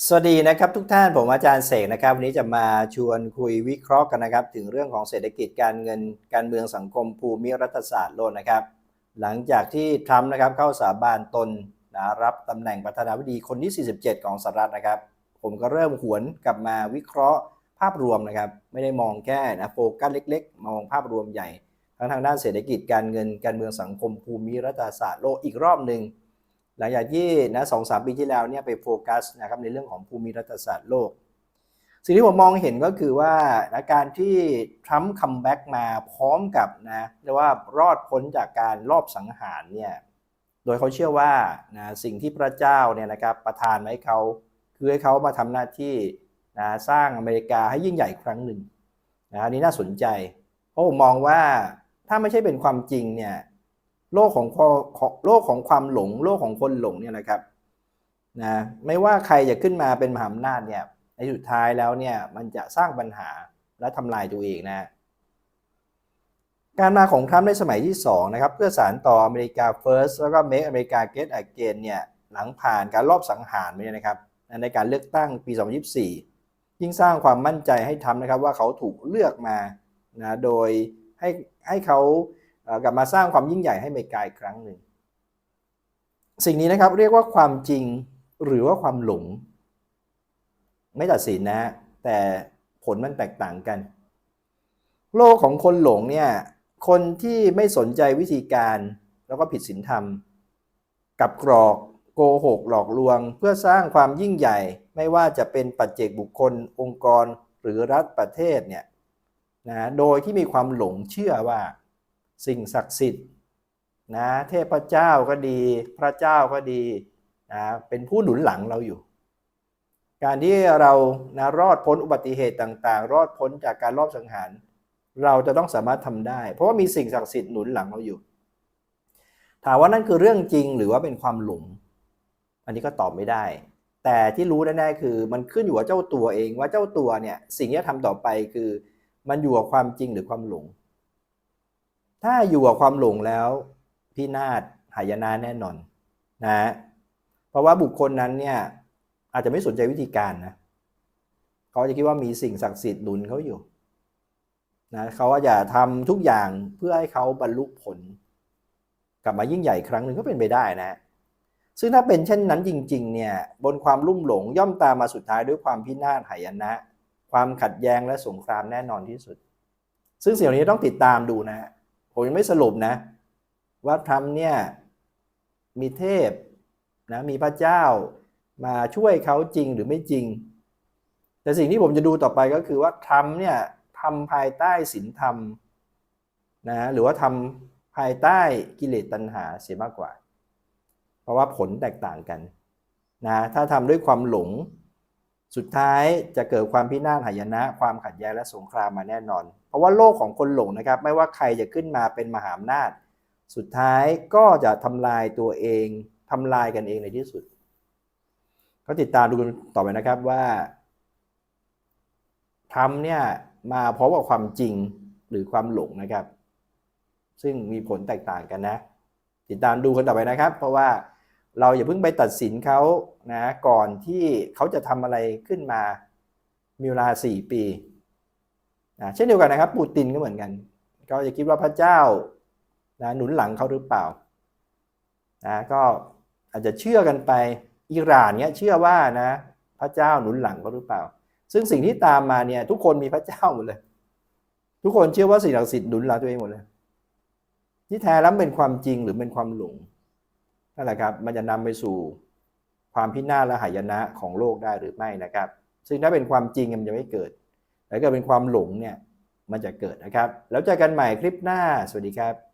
สวัสดีนะครับทุกท่านผมอาจารย์เสกนะครับวันนี้จะมาชวนคุยวิเคราะห์กันนะครับ ถึงเรื่องของเศรษฐกิจการเงินการเมืองสังคมภูมิรัฐศาสตร์โลกนะครับ หลังจากที่ทรัมป์นะครับเข้าสาบานตนนะรับตำแหน่งประธานาธิบดีคนที่ 47 ของสหรัฐนะครับ ผมก็เริ่มหวนกลับมาวิเคราะห์ภาพรวมนะครับ ไม่ได้มองแค่นะโฟกัสเล็ก ๆ มองภาพรวมใหญ่ ทั้งทางด้านเศรษฐกิจการเงินการเมืองสังคมภูมิรัฐศาสตร์โลกอีกรอบหนึ่ง ลังจากที่นะสองสามปีที่แล้วเนี่ยไปโฟกัสนะครับในเรื่องของภูมิรัฐศาสตร์โลก สิ่งที่ผมมองเห็นก็คือว่านะการที่ทรัมป์คัมแบ็กมาพร้อมกับนะเรียกว่ารอดพ้นจากการลอบสังหารเนี่ยโดยเขาเชื่อว่านะสิ่งที่พระเจ้าเนี่ยนะครับประทานไว้เขาคือให้เขามาทำหน้าที่นะสร้างอเมริกาให้ยิ่งใหญ่ครั้งหนึ่งนะอันนี้น่าสนใจ เพราะผมมองว่าถ้าไม่ใช่เป็นความจริงเนี่ย โลกของโลกของความหลง โลกของคนหลงเนี่ยนะครับนะไม่ว่าใครจะขึ้นมาเป็นมหาอำนาจเนี่ยในสุดท้ายแล้วเนี่ยมันจะสร้างปัญหาและทำลายตัวเองนะการมาของทรัมป์ในสมัยที่ 2 นะครับ เพื่อสารต่ออเมริกา First แล้วก็ Make America Great Again เนี่ยหลังผ่านการรอบสังหารไปเนี่ยนะครับ ในการเลือกตั้งปี 2024 ยิ่งสร้างความมั่นใจให้ทำนะครับว่าเขาถูกเลือกมานะโดยให้ให้เขา กลับมาสร้างความยิ่งใหญ่ให้อเมริกาอีกครั้งหนึ่ง สิ่งนี้นะครับเรียกว่าความจริงหรือว่าความหลง ไม่ตัดสินนะ แต่ผลมันแตกต่างกัน โลกของคนหลงเนี่ยคนที่ไม่สนใจวิธีการแล้วก็ผิดศีลธรรม กับกรอกโกหกหลอกลวง เพื่อสร้างความยิ่งใหญ่ ไม่ว่าจะเป็นปัจเจกบุคคล องค์กร หรือรัฐประเทศเนี่ยนะโดยที่มีความหลงเชื่อว่า สิ่งศักดิ์สิทธิ์นะเทพเจ้าก็ดี พระเจ้าก็ดีนะเป็นผู้หนุนหลังเราอยู่ การที่เรานะรอดพ้นอุบัติเหตุต่างๆ รอดพ้นจากการรอบสังหาร เราจะต้องสามารถทำได้ เพราะว่ามีสิ่งศักดิ์สิทธิ์หนุนหลังเราอยู่ ถามว่านั่นคือเรื่องจริงหรือว่าเป็นความหลงอันนี้ก็ตอบไม่ได้ แต่ที่รู้แน่ๆคือมันขึ้นอยู่กับเจ้าตัวเองว่าเจ้าตัวเนี่ยสิ่งที่จะทำต่อไปคือ มันอยู่กับความจริงหรือความหลง ถ้าอยู่กับความหลงแล้วพินาศหายนะแน่นอนนะเพราะว่าบุคคลนั้นเนี่ยอาจจะไม่สนใจวิธีการนะเขาจะคิดว่ามีสิ่งศักดิ์สิทธิ์หนุนเขาอยู่นะเขาจะทำทุกอย่างเพื่อให้เขาบรรลุผล กลับมายิ่งใหญ่ครั้งหนึ่งก็เป็นไปได้นะ ซึ่งถ้าเป็นเช่นนั้นจริง ๆ เนี่ยบนความลุ่มหลงย่อมตามมาสุดท้ายด้วยความพินาศหายนะ ความขัดแย้งและสงครามแน่นอนที่สุด ซึ่งสิ่งเหล่านี้ต้องติดตามดูนะ ผมยังไม่สรุปนะ ว่าทรัมป์เนี่ยมีเทพนะมีพระเจ้ามาช่วยเขาจริงหรือไม่จริง แต่สิ่งที่ผมจะดูต่อไปก็คือว่าทรัมป์เนี่ยทำภายใต้ศีลธรรมนะหรือว่าทำภายใต้กิเลสตัณหาเสียมากกว่า เพราะว่าผลแตกต่างกันนะถ้าทำด้วยความหลง สุดท้ายจะเกิดความพินาศหายนะ ความขัดแย้งและสงครามมาแน่นอน เพราะว่าโลกของคนหลงนะครับ ไม่ว่าใครจะขึ้นมาเป็นมหาอำนาจ สุดท้ายก็จะทำลายตัวเองทำลายกันเองในที่สุด ก็ติดตามดูกันต่อไปนะครับว่าทำเนี่ยมาเพราะว่าความจริงหรือความหลงนะครับ ซึ่งมีผลแตกต่างกันนะ ติดตามดูกันต่อไปนะครับ เพราะว่า เราอย่าเพิ่งไปตัดสินเขานะก่อนที่เขาจะทำอะไรขึ้นมามีเวลาสี่ปีนะเช่นเดียวกันนะครับ ปูตินก็เหมือนกันเขาจะคิดว่าพระเจ้านะหนุนหลังเขาหรือเปล่านะก็อาจจะเชื่อกันไปอิหร่านเนี้ยเชื่อว่านะพระเจ้าหนุนหลังเขาหรือเปล่า ซึ่งสิ่งที่ตามมาเนี่ยทุกคนมีพระเจ้าหมดเลย ทุกคนเชื่อว่าสิ่งศักดิ์สิทธิ์หนุนหลังตัวเองหมดเลยที่แท้แล้วเป็นความจริงหรือเป็นความหลง นั่นแหละครับมันจะนำไปสู่ความพินาศและหายนะของโลกได้หรือไม่นะครับ ซึ่งถ้าเป็นความจริงมันจะไม่เกิดแต่ถ้าเกิดเป็นความหลงเนี่ยมันจะเกิดนะครับ แล้วเจอกันใหม่คลิปหน้าสวัสดีครับ